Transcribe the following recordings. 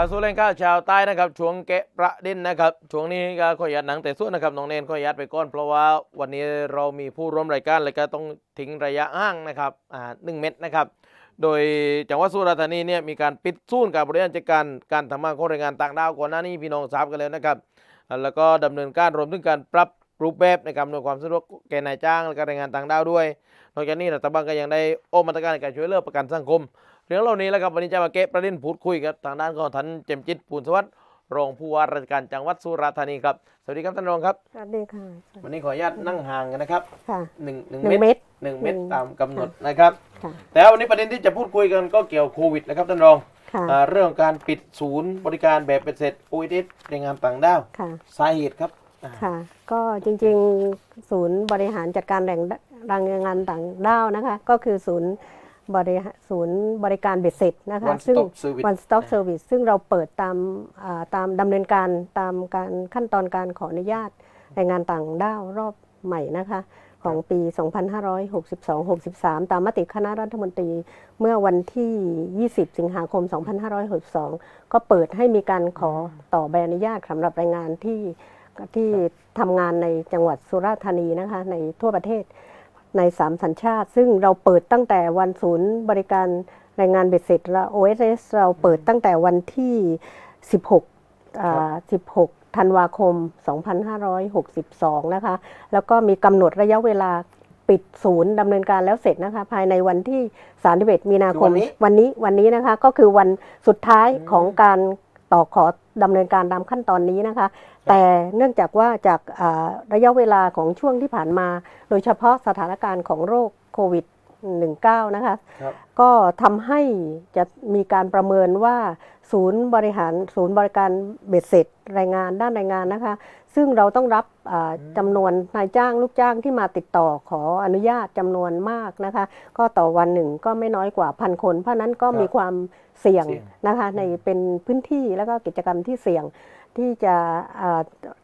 การสู้เล่นข้าวชาวใต้นะครับช่วงเกะประเด็นนะครับช่วงนี้ก็ขอยัดหนังแต่ส่วนนะครับน้องเนนขอยัดไปก่อนเพราะว่าวันนี้เรามีผู้ร่วมรายการเลยก็ต้องทิ้งระยะห่างนะครับอ่าหนึ่งเมตรนะครับ โดยจังหวัดสุราษฎร์ธานีเนี่ยมีการปิดศูนย์การบริหารจัดการการทำงานของแรงงานต่างด้าวก่อนหน้านี้พี่น้องทราบกันแล้วนะครับแล้วก็ดำเนินการรวมถึงการปรับรูปแบบในการอำนวยความสะดวกแก่นายจ้างและก็แรงงานต่างด้าวด้วย นอกจากนี้รัฐบาลก็ยังได้ออกมาตรการในการช่วยเหลือประกันสังคม เรื่องเหล่านี้แหละครับวันนี้จะมาเก็บประเด็นพูดคุยกับทางด้านของท่านเจมจิตปูนสวัสดิ์รองผู้ว่าราชการจังหวัดสุราษฎร์ธานีครับสวัสดีครับท่านรองครับ สวัสดีค่ะ วันนี้ขออนุญาตนั่งห่างกันนะครับค่ะหนึ่งหนึ่งหนึ่งเมเม็ตรดหนึ่งเมตรหนึ่งตามกำหนดนะครับค่ะแต่วันนี้ประเด็นที่จะพูดคุยกันก็เกี่ยวโควิดนะครับท่านรองค่ะอ่าเรื่องของการปิดศูนย์บริการแบบเป็นเสร็จโอเอสแรงงานต่างด้าวค่ะสาเหตุครับอ่าค่ะ ก็จริงๆ ศูนย์บริหารจัดการแรงแรงงานต่างด้าวนะคะ ก็คือศูนย์ บริหารศูนย์บริการเบ็ดเสร็จนะคะวันสซึ่งต็อปเซอร์วิส one stop service ซึ่งเราเปิดตามอ่าตามดำเนินการตามการขั้นตอนการขออนุญาตแรงงานต่างด้าวรอบใหม่นะคะ ของปี 2562-63 ตามมติคณะรัฐมนตรีเมื่อวันที่ 20 สิงหาคม 2562 ก็เปิดให้มีการขอต่อใบอนุญาตสำหรับแรงงานที่ที่ทำงานในจังหวัดสุราษฎร์ธานีนะคะ ในทั่วประเทศ ในสามสัญชาติ ซึ่งเราเปิดตั้งแต่วันศูนย์บริการแรงงานเบ็ดเสร็จและ OSS เราเปิดตั้งแต่วันที่ 16อ่า16 ธันวาคม 2562 นะคะ แล้วก็มีกำหนดระยะเวลาปิดศูนย์ดำเนินการแล้วเสร็จนะคะ ภายในวันที่31มีนาคมคือวันนี้วันนี้นะคะก็คือวันสุดท้ายอืมของการ ต่อขอดำเนินการตามขั้นตอนนี้นะคะ แต่เนื่องจากว่าจากอ่าระยะเวลาของช่วงที่ผ่านมา โดยเฉพาะสถานการณ์ของโรคโควิด 19 นะคะ ครับ ก็ทำให้จะมีการประเมินว่าศูนย์บริหารศูนย์บริการเบ็ดเสร็จแรงงานด้านแรงงานนะคะ ซึ่งเราต้องรับอ่าจำนวนนายจ้างลูกจ้างที่มาติดต่อขออนุญาตจำนวนมากนะคะ ก็ต่อวันหนึ่งก็ไม่น้อยกว่าพันคน เพราะนั้นก็ครับมีความเสี่ยงเสี่ยง นะคะในเป็นพื้นที่แล้วก็กิจกรรมที่เสี่ยง ที่จะ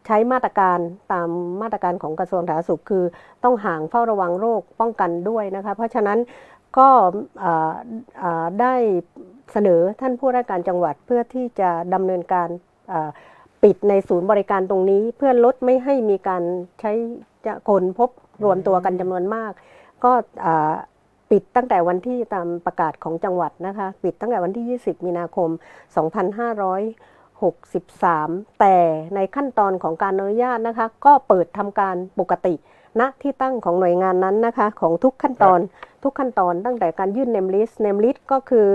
ใช้มาตรการตามมาตรการของกระทรวงสาธารณสุขคือ ต้องห่างเฝ้าระวังโรคป้องกันด้วยนะคะ เพราะฉะนั้นก็ได้เสนอท่านผู้ราชการจังหวัดเพื่อที่จะดำเนินการปิดในศูนย์บริการตรงนี้ เพื่อลดไม่ให้มีการใช้คนพบรวมตัวกันจำนวนมาก ก็ปิดตั้งแต่วันที่ตามประกาศของจังหวัดนะคะ ปิดตั้งแต่วันที่ 20 มีนาคม 2500 2563 แต่ในขั้นตอนของการอนุญาตนะคะ ก็เปิดทำการปกติณที่ตั้งของหน่วยงานนั้นนะคะ ของทุกขั้นตอนทุกขั้นตอนตั้งแต่การยื่นเนมลิสเนมลิสก็คือ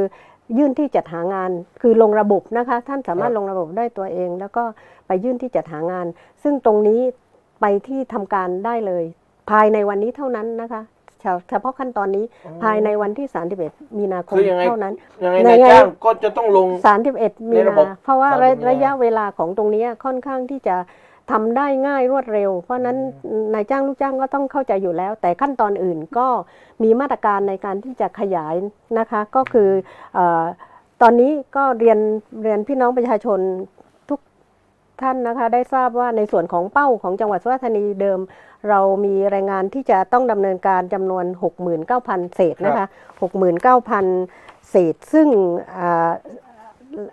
ยื่นที่จัดหางานคือลงระบบนะคะ ท่านสามารถครับลงระบบได้ตัวเอง แล้วก็ไปยื่นที่จัดหางาน ซึ่งตรงนี้ไปที่ทำการได้เลย ภายในวันนี้เท่านั้นนะคะ เฉเฉพาะขั้นตอนนี้ภายในวันที่ 31 มีนาคมคือยังไง เท่านั้น ยังไงในนายไงจ้างก็จะต้องลง 31 มีในระบบนาเพราะว่า30ระมีนา ระยะเวลาของตรงเนี้ยค่อนข้างที่จะทำได้ง่ายรวดเร็ว เพราะฉะนั้นนายจ้างลูกจ้างก็ต้องเข้าใจอยู่แล้ว แต่ขั้นตอนอื่นก็มีมาตรการในการที่จะขยายนะคะ ก็คือเออตอนนี้ก็เรียนเรียนพี่น้องประชาชน ทุกท่านนะคะได้ทราบว่าในส่วนของเป้าของจังหวัดสุราษฎร์ธานีเดิม เรามีแรงงานที่จะต้องดำเนินการจำนวน 69,000 เศษนะคะ69,000 เศษ ซึ่งอ่า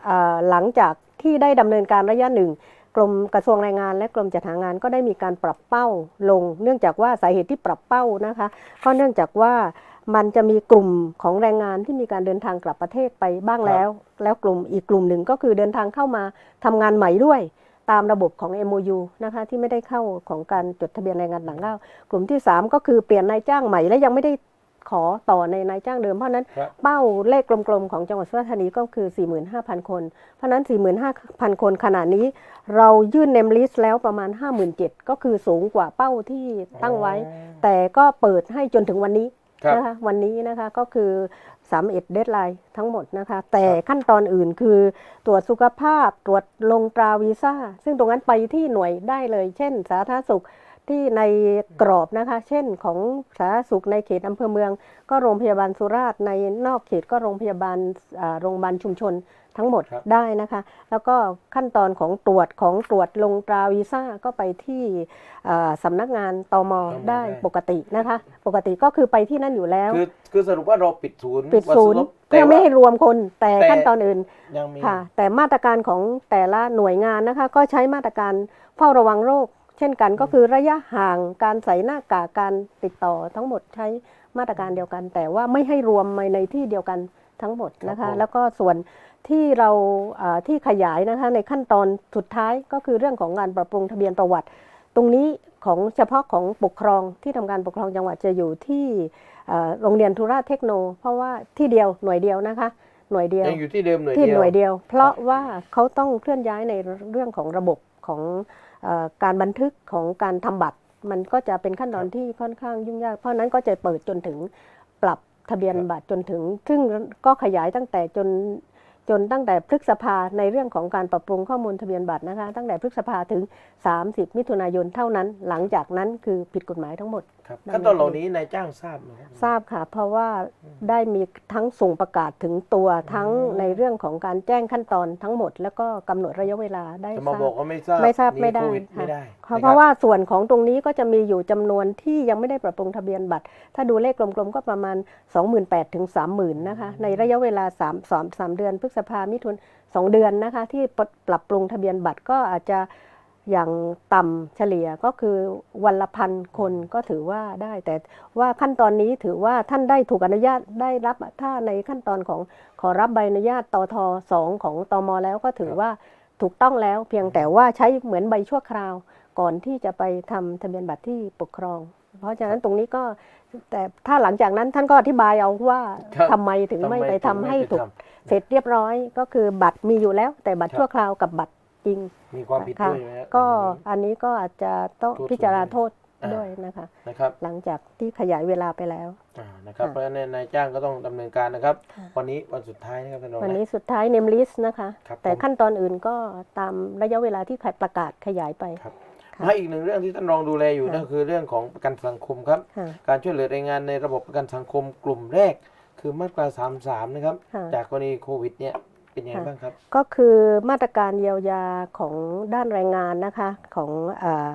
อ่าหลังจากที่ได้ดำเนินการระยะหนึ่งกรมกระทรวงแรงงานและกรมจัดหางานก็ได้มีการปรับเป้าลง เนื่องจากว่าสาเหตุที่ปรับเป้านะคะก็เนื่องจากว่ามันจะมีกลุ่มของแรงงานที่มีการเดินทางกลับประเทศไปบ้างแล้ว แล้วกลุ่มอีกกลุ่มหนึ่งก็คือเดินทางเข้ามาทำงานใหม่ด้วย ตามระบบของ MOU นะคะที่ไม่ได้เข้าของการจดทะเบียนแรงงานต่างด้าวกลุ่มที่ 3 ก็คือเปลี่ยนนายจ้างใหม่และยังไม่ได้ขอต่อในนายจ้างเดิม เพราะฉะนั้นครับ เป้าเลขกลมๆ ของจังหวัดสุราษฎร์ธานีก็คือ 45,000 คน เพราะฉะนั้น 45,000 คนขณะนี้ เรายื่นเนมลิสแล้วประมาณ 57,000ก็คือสูงกว่าเป้าที่ตั้งไว้ แต่ก็เปิดให้จนถึงวันนี้ครับ นะคะวันนี้นะคะก็คือ31เดดไลน์ทั้งหมดนะคะ แต่ขั้นตอนอื่นคือตรวจสุขภาพตรวจลงตราวีซ่า ซึ่งตรงนั้นไปที่หน่วยได้เลย เช่น สาธารณสุขที่ในกรอบนะคะ เช่นของสาธารณสุขในเขตอำเภอเมือง ก็โรงพยาบาลสุราษฎร์ในนอกเขตก็โรงพยาบาลอ่าโรงพยาบาลชุมชน ทั้งหมดครับได้นะคะ แล้วก็ขั้นตอนของตรวจของตรวจลงตราวีซ่าก็ไปที่เอ่อสำนักงานตมได้ปกตินะคะ ปกติก็คือไปที่นั่นอยู่แล้ว คือคือสรุปว่าเราปิดศูนย์ปิดวัศูนย์ลบเพื่อไม่ให้รวมคนแต่แต่ขั้นตอนอื่นยังมีค่ะ แต่มาตรการของแต่ละหน่วยงานนะคะ ก็ใช้มาตรการเฝ้าระวังโรค เช่นกันก็คือระยะห่างการใส่หน้ากากการติดต่อทั้งหมดใช้มาตรการเดียวกัน แต่ว่าไม่ให้รวมมาในที่เดียวกันทั้งหมดนะครัคะบผมแล้วก็ส่วน ที่เราเอ่อที่ขยายนะคะในขั้นตอนสุดท้ายก็คือเรื่องของการปรับปรุงทะเบียนประวัติ ตรงนี้ของเฉพาะของปกครองที่ทำการปกครองจังหวัดจะอยู่ที่เอ่อโรงเรียนธุราชเทคโน เพราะว่าที่เดียวหน่วยเดียวนะคะหน่วยเดียวยังอยู่ที่เดิมหน่วยที่เดียวหน่วยเดียว เพราะว่าเขาต้องเคลื่อนย้ายในเรื่องของระบบของเออการบันทึกของการทำบัตร มันก็จะเป็นขั้นตอนที่ค่อนข้างยุ่งยาก เพราะฉะนั้นก็จะเปิดจนถึงปรับทะเบียนบัตรจนถึง ซึ่งก็ขยายตั้งแต่จน จนตั้งแต่พฤษภาในเรื่องของการปรับปรุงข้อมูลทะเบียนบัตรนะคะ ตั้งแต่พฤษภาถึง 30 มิถุนายนเท่านั้น หลังจากนั้นคือผิดกฎหมายทั้งหมด ครับดำเนินขั้นตอนเหล่านี้นายจ้างทราบไหมครับทราบค่ะ เพราะว่าได้มีทั้งส่งประกาศถึงตัวทั้งในเรื่องของการแจ้งขั้นตอนทั้งหมด แล้วก็กำหนดระยะเวลาได้จะทมาราบอกบว่าไม่ทราบไม่ทราบหนีไม่ได้โควิดค่ะไม่ได้เพราะนเพราะว่าส่วนของตรงนี้ก็จะมีอยู่จำนวนที่ยังไม่ได้ปรับปรุงทะเบียนบัตร ถ้าดูเลขกลมๆก็ประมาณ 28,000ถึง30,000นะคะในระยะเวลา3 3 3เดือนพฤษภามิถุน2เดือนนะคะ ที่ปรับปรับปรุงทะเบียนบัตรก็อาจจะ อย่างต่ำเฉลี่ยก็คือวันละพันคนก็ถือว่าได้ แต่ว่าขั้นตอนนี้ถือว่าท่านได้ถูกอนุญาตได้รับถ้าในขั้นตอนของขอรับใบอนุญาตตทสองของตมแล้วก็ถือว่าถูกต้องแล้วเพียงแต่ว่าใช้เหมือนใบชั่วคราว ก่อนที่จะไปทำทะเบียนบัตรที่ปกครอง เพราะฉะนั้นตรงนี้ก็แต่ถ้าหลังจากนั้นท่านก็อธิบายเอาว่าครับทำไมถึงไม่ไปทำให้ไม่ถูกทำเสร็จเรียบร้อย ก็คือบัตรมีอยู่แล้ว แต่บัตรครับชั่วคราวกับบัตร จริงมีความผิดค่ะด้วยไหมฮะก็อันนี้ อันนี้ก็อาจจะต้องโทษพิจารณาโทษอ่า ด้วยนะคะ นะครับหลังจากที่ขยายเวลาไปแล้ว อ่านะครับ ค่ะ เพราะฉะนั้นนายจ้างก็ต้องดำเนินการนะครับค่ะวันนี้วันสุดท้ายนะครับท่านรองวันนะ นี้สุดท้ายเนมลิสนะคะ ครับแต่ผม ขั้นตอนอื่นก็ตามระยะเวลาที่ประกาศขยายไป ครับค่ะมาอีกหนึ่งเรื่องที่ท่านรองดูแลอยู่ค่ะ นั่นคือเรื่องของประกันสังคมครับ ค่ะ การช่วยเหลือแรงงานในระบบประกันสังคมกลุ่มแรก คือมาตรา 33 นะครับ ค่ะ จากกรณีโควิดเนี่ย เป็นยังไงค่ะบ้างครับ ก็คือมาตรการเยียวยาของด้านแรงงานนะคะของเออ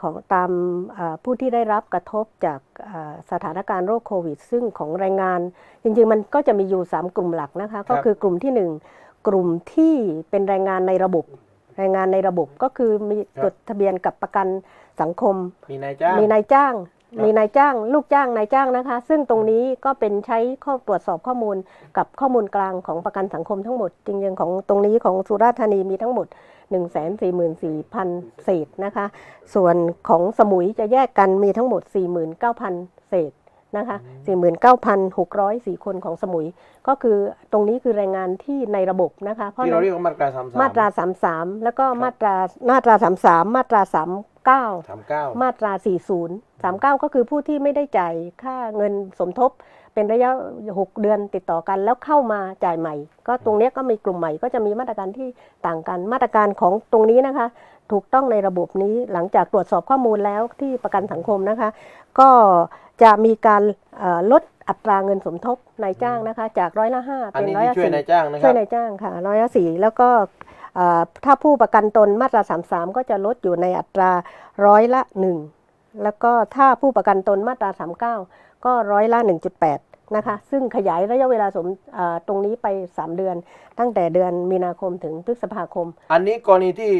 ของตามเอ่อผู้ที่ได้รับกระทบจากเอ่อสถานการณ์โรคโควิด ซึ่งของแรงงาน จริงๆ มันก็จะมีอยู่ 3 กลุ่มหลักนะคะ ก็คือกลุ่มที่ 1 กลุ่มที่เป็นแรงงานในระบบแรงงานในระบบก็คือมีครับจดทะเบียนกับประกันสังคม มีนายจ้างมีนายจ้างครับ มีนายจ้างลูกจ้างนายจ้างนะคะ ซึ่งตรงนี้ก็เป็นใช้ข้อตรวจสอบข้อมูลกับข้อมูลกลางของประกันสังคมทั้งหมด จริงๆของตรงนี้ของสุราษฎร์ธานีมีทั้งหมด 1 4 4 4 0 0 0 เศษนะคะ ส่วนของสมุยจะแยกกันมีทั้งหมด 49,000 เศษ นะคะ49,604 คนของสมุย ก็คือตรงนี้คือแรงงานที่ในระบบนะคะเพราะที่เรานั้นเรียกว่ามาตรา33มาตรา33แล้วก็ครับมาตรามาตรา33มาตรา39 39มาตรา40 39ก็คือผู้ที่ไม่ได้จ่ายค่าเงินสมทบเป็นระยะ 6 เดือนติดต่อกันแล้วเข้ามาจ่ายใหม่ ก็ตรงเนี้ยก็มีกลุ่มใหม่ก็จะมีมาตรการที่ต่างกันมาตรการของตรงนี้นะคะ ถูกต้องในระบบนี้หลังจากตรวจสอบข้อมูลแล้วที่ประกันสังคมนะคะ ก็ จะมีการเอ่อลดอัตราเงินสมทบนายจ้างนะคะ จากร้อยละห้าอันเป็นนี้ร้อยที่ละช่วยสี่นายจ้างนะคช่รัวบยนายจ้างค่ะร้อยละสี่แล้วก็เอ่อถ้าผู้ประกันตนมาตรา 33 ก็จะลดอยู่ในอัตราร้อยละหนึ่งแล้วก็ถ้าผู้ประกันตนมาตรา 39 ก็ร้อยละ 1.8 นะคะ ซึ่งขยายระยะเวลาสมเอ่อตรงนี้ไป 3 เดือน ตั้งแต่เดือนมีนาคมถึงพฤษภาคม อันนี้กรณีที่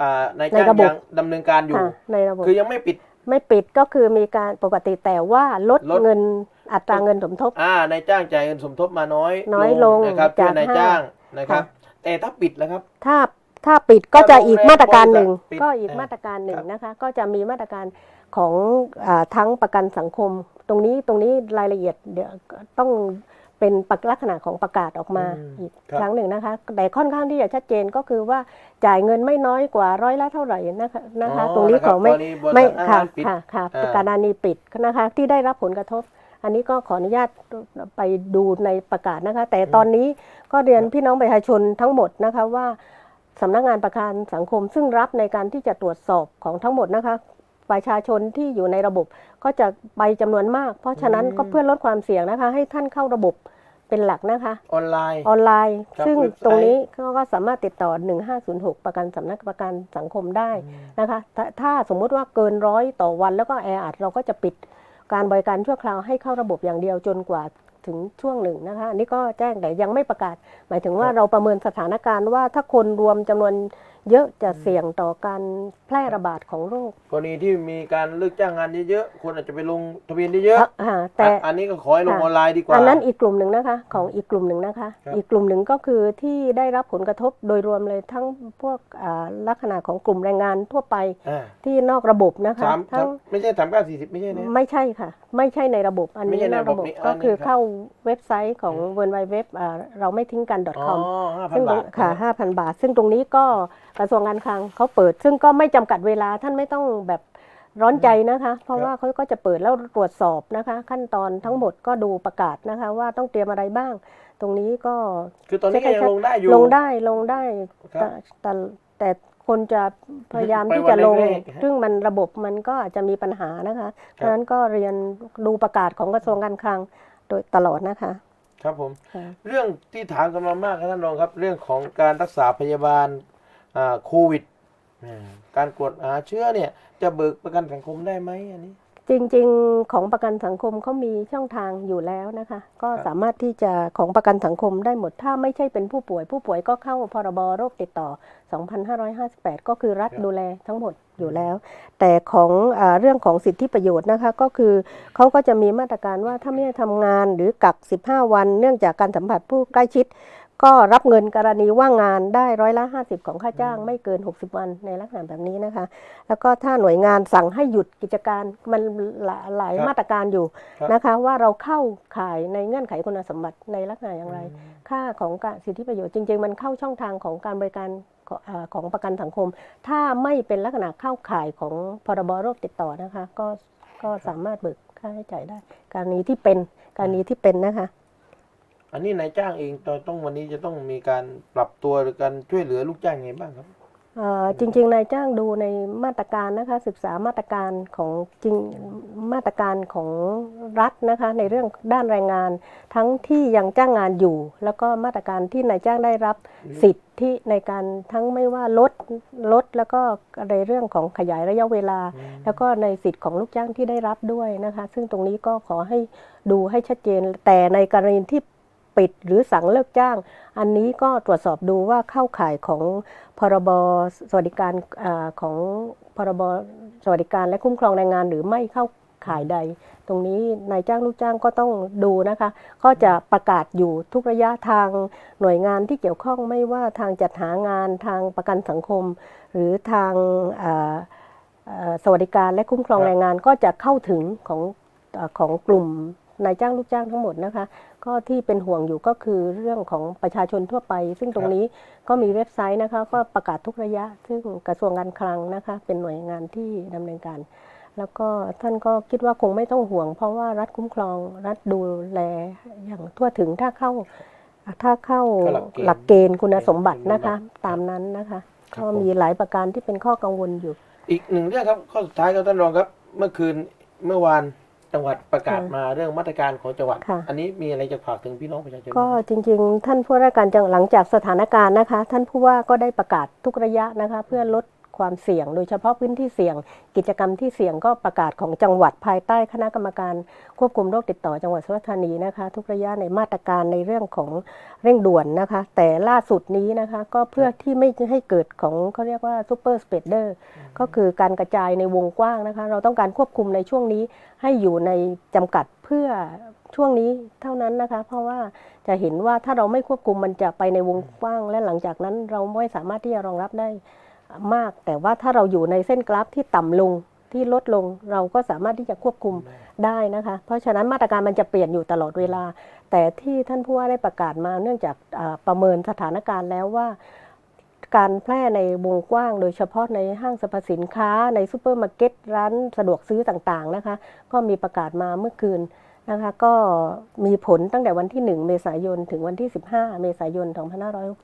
อ่านายจ้างในระบบยังดำเนินการอยู่ค่ะในระบบคือยังไม่ปิด ไม่ปิดก็คือมีการปกติแต่ว่าลดลด เงินอัตราเงินสมทบ อ่านายจ้างจ่ายเงินสมทบมาน้อยน้อยลงนะครับจาช่กวยนายห้าจ้างนะครับค่ะแต่ถ้าปิดแล้วครับ ถ้าถ้าปิดก็จะอีกมาตรการหนึ่ง ปิดก็อีกอ่ามาตรการหนึ่งครับ นะคะ ก็จะมีมาตรการของอาทั้งประกันสังคม ตรงนี้ตรงนี้รายละเอียดเดี๋ยวต้อง เป็นลักษณะของประกาศออกมาอืมอีกครับครั้งหนึ่งนะคะแต่ค่อนข้างที่จะชัดเจนก็คือว่าจ่ายเงินไม่น้อยกว่าร้อยละเท่าไหร่นะคะนะคะอ๋อตรงนี้ะคขบองไม่กรณีบริษัทไม่ห้างค่ะร้านปิดค่ะค่ะอ่าการานีปิดนะคะที่ได้รับผลกระทบ อันนี้ก็ขออนุญาตไปดูในประกาศนะคะ แต่ตอนนี้ก็เรียนพี่น้องประชาชนทั้งหมดนะคะว่าสำนักงานประกันสังคมซึ่งรับในการที่จะตรวจสอบของทั้งหมดนะคะ ประชาชนที่อยู่ในระบบก็จะไปจำนวนมาก เพราะฉะนั้นอืมก็เพื่อลดความเสี่ยงนะคะ ให้ท่านเข้าระบบเป็นหลักนะคะ ออนไลน์ออนไลน์ครับซึ่งเว็บไซต์ตรงนี้เขาก็สามารถติดต่อ 1506 ประกันสำนักประกันสังคมได้นะคะถาถ้าสมมุติว่าเกินร้อยต่อวันแล้วก็แออัดเราก็จะปิดการบริการชั่วคราวให้เข้าระบบอย่างเดียวจนกว่าถึงช่วงหนึ่งนะคะอันนี้ก็แจ้งแต่ยังไม่ประกาศ หมายถึงว่าครับเราประเมินสถานการณ์ว่าถ้าคนรวมจำนวน เยอะจะเสี่ยงต่อการแพร่ระบาดของโรค กรณีที่มีการเลิกจ้างงานเยอะๆคนอาจจะไปลงทะเบียนเยอะอ่าๆแต่อะอันนี้ก็ขอให้ลงค่ะออนไลน์ดีกว่า อันนั้นอีกกลุ่มหนึ่งนะคะ ของอีกกลุ่มหนึ่งนะคะครับอีกกลุ่มหนึ่งก็คือที่ได้รับผลกระทบโดยรวมเลยทั้งพวกอ่าลักษณะของกลุ่มแรงงานทั่วไปอ่าที่นอกระบบนะคะสามทั้งไม่ใช่สามเก้าสี่สิบไม่ใช่นะไม่ใช่ค่ะ ไม่ใช่ในระบบอันไม่นี้ใช่ในนอกระบบระบบนี่ก็อันนี้คือครับเข้าเว็บไซต์ของ w w w เราไม่ทิ้งกันอ๋อ .com ห้าพันซึ่งตรบางทค่ะ5,000บาท ซึ่งตรงนี้ก็กระทรวงการคลังเขาเปิด ซึ่งก็ไม่จำกัดเวลาท่านไม่ต้องแบบร้อนใจนะคะ เพราะว่าเขาก็จะเปิดแล้วตรวจสอบนะคะ ขั้นตอนทั้งหมดก็ดูประกาศนะคะ ว่าต้องเตรียมอะไรบ้าง ตรงนี้ก็คือตอนนี้ก็ยังลงได้อยู่ลงได้ลงได้ครับแต่แต่แต่คนจะพยายามไปที่วันจะลงแรกๆฮะซึ่งมันระบบมันก็อาจจะมีปัญหานะคะเพราะฉะนั้นก็เรียนดูประกาศของกระทรวงการคลังโดยตลอดนะคะ ครับผมค่ะเรื่องที่ถามกันมามากครับท่านรองครับ เรื่องของการรักษาพยาบาลอ่า โควิดอ่าการกดหาเชื้อเนี่ยจะเบิกประกันสังคมได้ไหมอันนี้ จริงๆของประกันสังคมเขามีช่องทางอยู่แล้วนะคะ ก็ครับสามารถที่จะของประกันสังคมได้หมด ถ้าไม่ใช่เป็นผู้ป่วย ผู้ป่วยก็เข้าพรบโรคติดต่อ 2558 ก็คือรัฐดูแลทั้งหมดอยู่แล้ว แต่ของอาเรื่องของสิทธิประโยชน์นะคะ ก็คือเขาก็จะมีมาตรการว่าถ้าไม่ได้ทำงานหรือกัก 15 วัน เนื่องจากการสัมผัสผู้ใกล้ชิด ก็รับเงินกรณีว่างงานได้ร้อยละ 50 ของค่าจ้างไม่เกิน 60 วันในลักษณะแบบนี้นะคะ แล้วก็ถ้าหน่วยงานสั่งให้หยุดกิจการมันหลายหลายครับมาตรการอยู่ครับนะคะ ว่าเราเข้าข่ายในเงื่อนไขคุณสมบัติในลักษณะอย่างไร ค่าของการสิทธิประโยชน์จริง ๆ มันเข้าช่องทางของการบริการของเอ่อของประกันสังคม ถ้าไม่เป็นลักษณะเข้าข่ายของพรบโรคติดต่อนะคะ ก็ก็สามารถเบิกค่าใช้จ่ายได้ การนี้ที่เป็นการนี้ที่เป็นนะคะ อันนี้นายจ้างเองตอนต้องวันนี้จะต้องมีการปรับตัวหรือการช่วยเหลือลูกจ้างยังไงบ้างครับเอ่อจริงๆนายจ้างดูในมาตรการนะคะศึกษามาตรการของจริงมาตรการของรัฐนะคะในเรื่องด้านแรงงาน ทั้งที่ยังจ้างงานอยู่ แล้วก็มาตรการที่นายจ้างได้รับสิทธิในการทั้งไม่ว่าลดลดแล้วก็ในเรื่องของขยายระยะเวลา แล้วก็ในสิทธิ์ของลูกจ้างที่ได้รับด้วยนะคะ ซึ่งตรงนี้ก็ขอให้ดูให้ชัดเจนแต่ในกรณีที่ ปิดหรือสั่งเลิกจ้าง อันนี้ก็ตรวจสอบดูว่าเข้าข่ายของพรบสวัสดิการอาของพรบสวัสดิการและคุ้มครองแรงงานหรือไม่เข้าข่ายใด ตรงนี้นายจ้างลูกจ้างก็ต้องดูนะคะ ก็จะประกาศอยู่ทุกระยะทางหน่วยงานที่เกี่ยวข้องไม่ว่าทางจัดหางานทางประกันสังคม หรือทางอ่าอ่าสวัสดิการและคุ้มครองครับแรงงานก็จะเข้าถึงของอาของกลุ่มนายจ้างลูกจ้างทั้งหมดนะคะ ก็ที่เป็นห่วงอยู่ก็คือเรื่องของประชาชนทั่วไป ซึ่งตรงนี้ก็มีเว็บไซต์นะคะก็ประกาศทุกระยะ ซึ่งกระทรวงการคลังนะคะเป็นหน่วยงานที่ดำเนินการ แล้วก็ท่านก็คิดว่าคงไม่ต้องห่วง เพราะว่ารัฐคุ้มครองรัฐดูแลอย่างทั่วถึงถ้าเข้าถ้าเข้าก็หลักเกณฑ์หลักเกณฑ์คุณสมบัตินะคะคุณสมบัติตามนั้นนะคะครับก็ผมมีหลายประการที่เป็นข้อกังวลอยู่ อีกหนึ่งเรื่องครับข้อสุดท้ายครับท่านรองครับ เมื่อคืนเมื่อวาน จังหวัดประกาศค่ะมาเรื่องมาตรการของจังหวัด ค่ะ อันนี้มีอะไรจะฝากถึงพี่น้องประชาชนก็จริงๆ ท่านผู้ว่าราชการจังหวัดหลังจากสถานการณ์นะคะ ท่านผู้ว่าก็ได้ประกาศทุกระยะนะคะ เพื่อลด ความเสี่ยง โดยเฉพาะพื้นที่เสี่ยง กิจกรรมที่เสี่ยงก็ประกาศของจังหวัดภายใต้คณะกรรมการควบคุมโรคติดต่อจังหวัดสุราษฎร์ธานีนะคะ ทุกระยะในมาตรการในเรื่องของเร่งด่วนนะคะ แต่ล่าสุดนี้นะคะก็เพื่อที่ไม่ให้เกิดของเขาเรียกว่าซูเปอร์สเปเดอร์ก็คือการกระจายในวงกว้างนะคะ เราต้องการควบคุมในช่วงนี้ให้อยู่ในจำกัดเพื่อช่วงนี้เท่านั้นนะคะ เพราะว่าจะเห็นว่าถ้าเราไม่ควบคุมมันจะไปในวงกว้าง และหลังจากนั้นเราไม่สามารถที่จะรองรับได้ มาก แต่ว่าถ้าเราอยู่ในเส้นกราฟที่ต่ำลงที่ลดลงเราก็สามารถที่จะควบคุมได้นะคะ เพราะฉะนั้นมาตรการมันจะเปลี่ยนอยู่ตลอดเวลา แต่ที่ท่านผู้ว่าได้ประกาศมาเนื่องจากอ่าประเมินสถานการณ์แล้วว่า การแพร่ในวงกว้าง โดยเฉพาะในห้างสรรพสินค้าในซูเปอร์มาร์เก็ตร้านสะดวกซื้อต่างๆนะคะ ก็มีประกาศมาเมื่อคืน นะคะก็มีผลตั้งแต่วันที่ 1 เมษายน ถึงวันที่ 15 เมษายน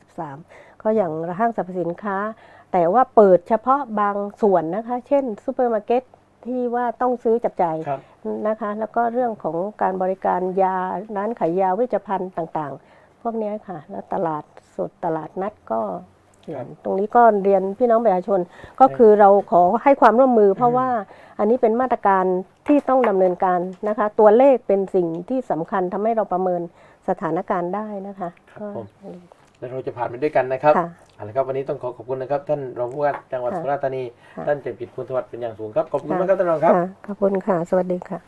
2563 ก็อย่างห้างสรรพสินค้า แต่ว่าเปิดเฉพาะบางส่วนนะคะ เช่นซูเปอร์มาร์เก็ตที่ว่าต้องซื้อจับจ่ายครับนะคะ แล้วก็เรื่องของการบริการยาร้านขายยาเวชภัณฑ์ต่างๆ พวกเนี้ยค่ะ แล้วตลาดสดตลาดนัดก็ครับตรงนี้ก็เรียนพี่น้องประชาชนก็คือเราขอให้ความร่วมมือเพราะว่าอันนี้เป็นมาตรการ ที่ต้องดำเนินการนะคะ ตัวเลขเป็นสิ่งที่สำคัญทำให้เราประเมินสถานการณ์ได้นะคะครับผมก็แล้วเราจะผ่านไปด้วยกันนะครับค่ะเอาละครับวันนี้ต้องขอขอบคุณนะครับ ท่านรองผู้ว่าจังหวัดค่ะสุราษฎร์ธานีค่ะท่านเจ็บจิตคุณสวัสดิ์เป็นอย่างสูงครับ ขอบคุณมากครับท่านรองครับค่ะขอบคุณค่ะ สวัสดีค่ะ